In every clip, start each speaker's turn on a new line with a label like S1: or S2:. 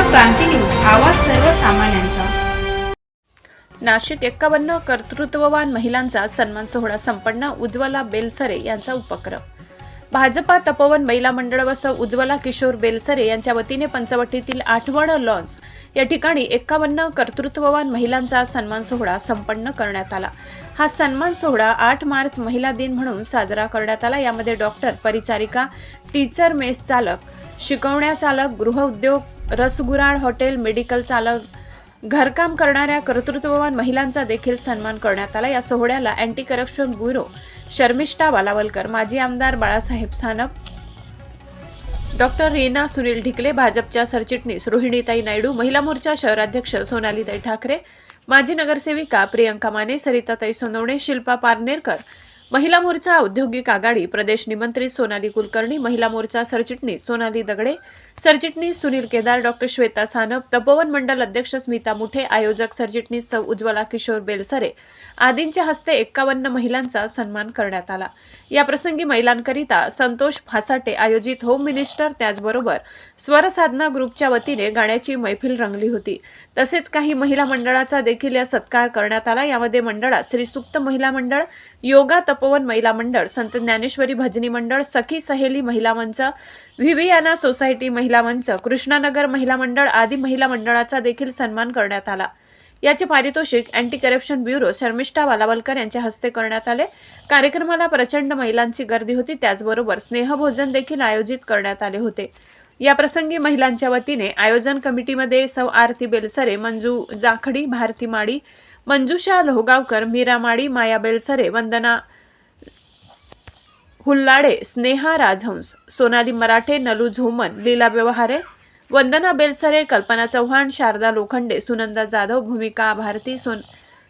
S1: क्रांती news आवाज सर्वसामान्यांचा.
S2: नाशिक एक्कावन्न कर्तृत्ववान महिलांचा सन्मान सोहळा संपन्न उज्ज्वला बेलसरे यांचा उपक्रम. भाजपा तपोवन महिला मंडळ व सौ उज्ज्वला किशोर बेलसरे यांच्या वतीने पंचवटीतील आठवण लॉन्स या ठिकाणी एक्कावन्न कर्तृत्ववान महिलांचा सन्मान सोहळा संपन्न करण्यात आला. हा सन्मान सोहळा आठ मार्च महिला दिन म्हणून साजरा करण्यात आला. यामध्ये डॉक्टर परिचारिका टीचर मेस चालक शिकवण्या चालक गृहउद्योग रसगुराळ हॉटेल मेडिकल चालक घरकाम करणाऱ्या कर्तृत्ववान महिलांचा देखील सन्मान करण्यात आला. या सोहळ्याला anti corruption bureau Sharmishtha Walawalkar माजी आमदार बाळासाहेब सानप डॉक्टर रीना सुनील ढिकले भाजपच्या सरचिटणीस रोहिणीताई नायडू महिला मोर्चा शहराध्यक्ष सोनालीताई ठाकरे माजी नगरसेविका प्रियंका माने सरिताताई सोनवणे शिल्पा पारनेरकर महिला मोर्चा औद्योगिक आघाडी प्रदेश निमंत्रित सोनाली कुलकर्णी महिला मोर्चा सरचिटणीस सोनाली दगडे सरचिटणीस सुनील केदार डॉक्टर श्वेता सानप तपोवन मंडल अध्यक्ष स्मिता मुठे आयोजक सरचिटणीस सौ उज्ज्वला किशोर बेलसरे आदींच्या हस्ते एक्कावन्न महिलांचा सन्मान करण्यात आला. या प्रसंगी महिलांकरिता संतोष फासाटे आयोजित होम मिनिस्टर त्याचबरोबर स्वरसाधना ग्रुपच्या वतीने गाण्याची मैफिल रंगली होती. तसेच काही महिला मंडळाचा देखील या सत्कार करण्यात आला. यामध्ये मंडळात श्री सुक्त महिला मंडळ योगा तपोवन महिला मंडळ संत ज्ञानेश्वरी भजनी मंडळ सखी सहेली महिला मंच व्हिव्हियाना सोसायटी महिला मंच कृष्णानगर महिला मंडळ आदी महिला मंडळाचा देखील सन्मान करण्यात आला. याचे पारितोषिक anti corruption bureau Sharmishtha Walawalkar यांच्या हस्ते करण्यात आले. कार्यक्रमाला प्रचंड महिलांची गर्दी होती. त्याचबरोबर स्नेहभोजन देखील आयोजित करण्यात आले होते. या प्रसंगी महिलांच्या वतीने आयोजन कमिटीमध्ये सौ आरती बेलसरे मंजू जाखडी भारती माडी मंजुषा लोहगावकर मीरा माडी माया बेलसरे वंदना हुल्लाडे स्नेहा राजहंस सोनाली मराठे नलू झोमन लीला व्यवहारे वंदना बेलसरे कल्पना चव्हाण शारदा लोखंडे सुनंदा जाधव भूमिका भारती सोन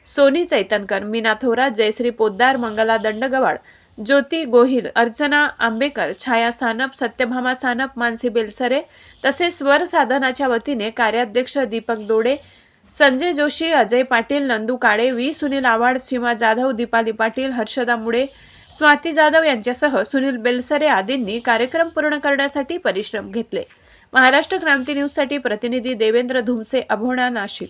S2: सोनी चैतनकर मीना थोरात जयश्री पोद्दार मंगला दंडगवाड ज्योती गोहिल अर्चना आंबेकर छाया सानप सत्यभामा सानप मानसी बेलसरे तसेच स्वर साधनाच्या वतीने कार्याध्यक्ष दीपक दोडे संजय जोशी अजय पाटील नंदू काळे व्ही. सुनील आव्हाड सीमा जाधव दीपाली पाटील हर्षदा मुळे स्वाती जाधव यांच्यासह सुनील बेलसरे आदींनी कार्यक्रम पूर्ण करण्यासाठी परिश्रम घेतले. महाराष्ट्र क्रांती न्यूजसाठी प्रतिनिधी देवेंद्र धुमसे अभोणा नाशिक.